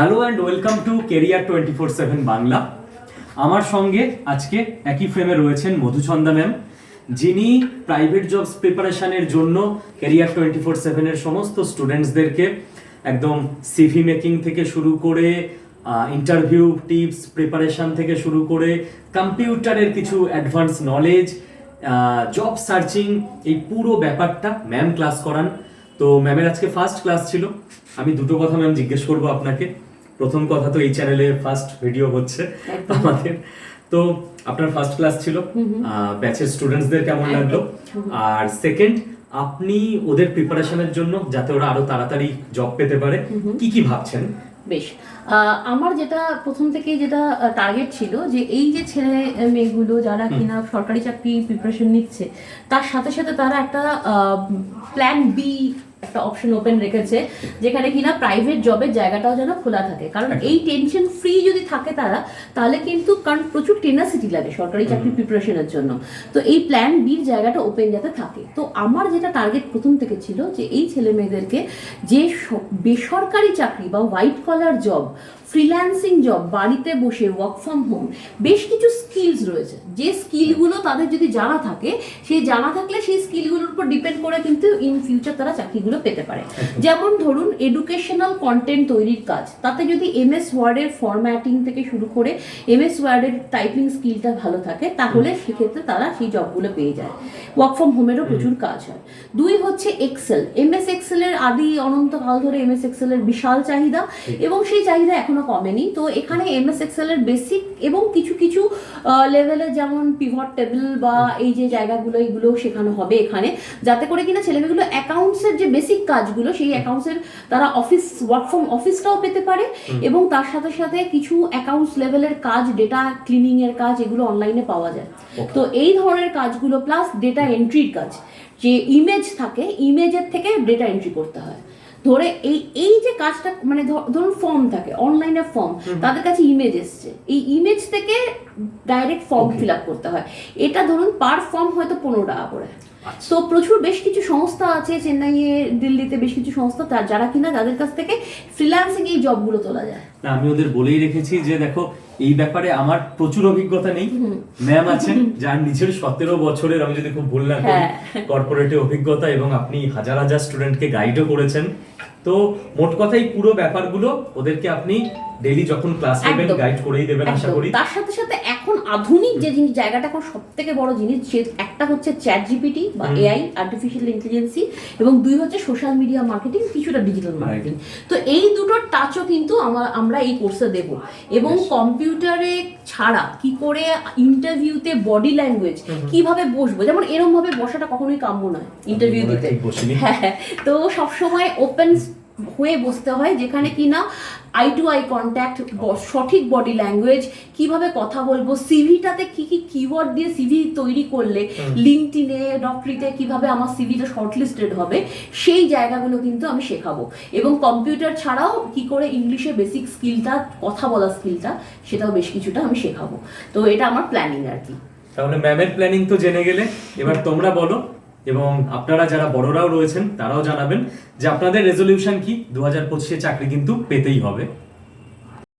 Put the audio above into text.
Hello and welcome to career twenty four seven Bangla আমার সঙ্গে আজকে একই ফ্রেমে রয়েছেন মধুচন্দা ম্যাম যিনি প্রাইভেট জবস প্রিপারেশানের জন্য কেরিয়ার টোয়েন্টি ফোর সেভেনের সমস্ত স্টুডেন্টসদেরকে একদম সিভি মেকিং থেকে শুরু করে ইন্টারভিউ টিপস প্রিপারেশন থেকে শুরু করে কম্পিউটারের কিছু অ্যাডভান্স নলেজ জব সার্চিং এই পুরো ব্যাপারটা ম্যাম ক্লাস করান। তো ম্যামের আজকে ফার্স্ট ক্লাস ছিল। আমি দুটো কথা ম্যাম জিজ্ঞেস করব আপনাকে। প্রথম কথা তো এই চ্যানেলে ফার্স্ট ভিডিও হচ্ছে আমাদের। তো আপনার ফার্স্ট ক্লাস ছিল। ব্যাচের স্টুডেন্টসদের কেমন লাগল? আর সেকেন্ড আপনি ওদের প্রিপারেশনের জন্য যাতে ওরা আরও তাড়াতাড়ি জব পেতে পারে কি কি ভাবছেন? বেশ। আমার যেটা প্রথম থেকে যেটা টার্গেট ছিল যে এই যে ছেলে মেয়েগুলো যারা কিনা সরকারি চাকরি প্রিপারেশন নিচ্ছে তার সাথে সাথে তারা একটা প্ল্যান বি একটা অপশন ওপেন রেখেছে যেখানে কিনা প্রাইভেট জবের জায়গাটাও যেন খোলা থাকে। কারণ এই টেনশন ফ্রি যদি থাকে তারা তাহলে কিন্তু কারণ প্রচুর টেনাসিটি লাগে সরকারি চাকরি প্রিপারেশনের জন্য। তো এই প্ল্যান বির জায়গাটা ওপেন যাতে থাকে। তো আমার যেটা টার্গেট প্রথম থেকে ছিল যে এই ছেলে মেয়েদেরকে যে বেসরকারি চাকরি বা white collar job freelancing job বাড়িতে বসে ওয়ার্ক ফ্রম হোম বেশ কিছু স্কিলস রয়েছে। যে স্কিলগুলো তাদের যদি জানা থাকে সেই জানা থাকলে সেই স্কিলগুলোর উপর ডিপেন্ড করে কিন্তু ইন ফিউচার তারা চাকরিগুলো পেতে পারে। যেমন ধরুন এডুকেশনাল কন্টেন্ট তৈরির কাজ। তাতে যদি এম এস ওয়ার্ডের ফরম্যাটিং থেকে শুরু করে এম এস ওয়ার্ডের টাইপিং স্কিলটা ভালো থাকে, তাহলে সেক্ষেত্রে তারা সেই জবগুলো পেয়ে যায়। ওয়ার্ক ফ্রম হোমেরও প্রচুর কাজ হয়। দুই হচ্ছে এক্সেল এম এস এক্সেলের আদি অনন্তকাল ধরে এম এস এক্সেলের বিশাল চাহিদা এবং সেই চাহিদা এখনও কমেনি। তো এখানে এম এস এক্সেলের বেসিক এবং কিছু কিছু লেভেলে যেমন পিভট টেবিল বা এই যে জায়গাগুলো এগুলো শেখানো হবে এখানে। যাতে করে কিনা ছেলেমেয়েগুলো অ্যাকাউন্টসের যে বেসিক কাজগুলো সেই অ্যাকাউন্টসের তারা অফিস ওয়ার্ক ফ্রম অফিসটাও পেতে পারে এবং তার সাথে সাথে কিছু অ্যাকাউন্টস লেভেলের কাজ ডেটা ক্লিনিং এর কাজ এগুলো অনলাইনে পাওয়া যায়। তো এই ধরনের কাজগুলো প্লাস ডেটা এন্ট্রির কাজ। যে ইমেজ থাকে ইমেজের থেকে ডেটা এন্ট্রি করতে হয়। ধরে এই এই যে কাজটা মানে ধরুন ফর্ম থাকে অনলাইনে ফর্ম তাদের কাছে ইমেজ এসছে। এই ইমেজ থেকে ডাইরেক্ট ফর্ম ফিল আপ করতে হয়। এটা ধরুন পার ফর্ম হয়তো পনেরো টাকা করে। আচ্ছা। তো প্রচুর বেশ কিছু সংস্থা আছে চেন্নাইয়ে দিল্লিতে বেশ কিছু সংস্থা যারা কিনা যাদের কাছ থেকে ফ্রিল্যান্সিং এই জবগুলো তোলা যায়। না আমি ওদের বলেই রেখেছি যে দেখো এই ব্যাপারে আমার প্রচুর অভিজ্ঞতা নেই। ম্যাম আছেন যার নিজের সতেরো বছরের আমি যদি খুব ভুল না করি হ্যাঁ। কর্পোরেটে অভিজ্ঞতা এবং আপনি হাজার হাজার স্টুডেন্টকে গাইডও করেছেন। তো মোট কথাই পুরো ব্যাপারগুলো ওদেরকে আপনি ডেইলি যখন ক্লাস নেবেন গাইড করেই দেবেন আশা করি। তার সাথে সাথে এখন আধুনিক যে জিনিস জায়গাটা এখন সব থেকে বড় জিনিস সে একটা হচ্ছে চ্যাট জিপিটি বা এআই আর্টিফিশিয়াল ইন্টেলিজেন্সি এবং দুই হচ্ছে সোশ্যাল মিডিয়া মার্কেটিং কিছুটা ডিজিটাল মার্কেটিং তো এই দুটোর টাচও কিন্তু আমা- আমরা এই কোর্সে দেব। এবং কম্পিউটারে ছাড়া কি করে ইন্টারভিউতে বডি ল্যাঙ্গুয়েজ কীভাবে বসবো? যেমন এরম ভাবে বসাটা কখনোই কাম্য নয় ইন্টারভিউ দিতে। হ্যাঁ তো সবসময় ওপেন হয়ে বসতে হয় যেখানে কিনা আই টু আই কন্ট্যাক্ট সঠিক বডি ল্যাঙ্গুয়েজ কীভাবে কথা বলব সিভিটাতে কি কি কিওয়ার্ড দিয়ে সিভি তৈরি করলে লিঙ্কটিনে ডক্টরিতে কীভাবে আমার সিভিটা শর্টলিস্টেড হবে সেই জায়গাগুলো কিন্তু আমি শেখাবো। এবং কম্পিউটার ছাড়াও কি করে ইংলিশে বেসিক স্কিলটা কথা বলা স্কিলটা সেটাও বেশ কিছুটা আমি শেখাবো। তো এটা আমার প্ল্যানিং আর কি। তাহলে ম্যামের প্ল্যানিং তো জেনে গেলে এবার তোমরা বলো এবং আপনারা যারা বড়রাও রয়েছেন, তারাও জানাবেন যে আপনাদের রেজলিউশন কি? দু হাজার পঁচিশে চাকরি কিন্তু পেতেই হবে।